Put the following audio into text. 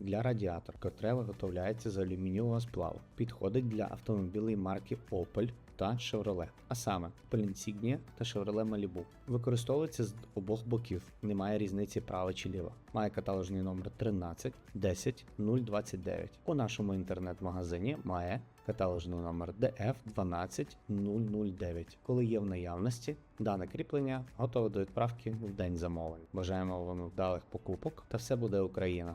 для радіатора, котре виготовляється з алюмінієвого сплаву. Підходить для автомобілей марки Opel та Chevrolet, а саме Opel Insignia та Chevrolet Malibu. Використовується з обох боків, немає різниці права чи ліва. Має каталожний номер 13 10 029. У нашому інтернет-магазині має каталожний номер DF 12 009. Коли є в наявності, дане кріплення готове до відправки в день замовлень. Бажаємо вам вдалих покупок та все буде Україна!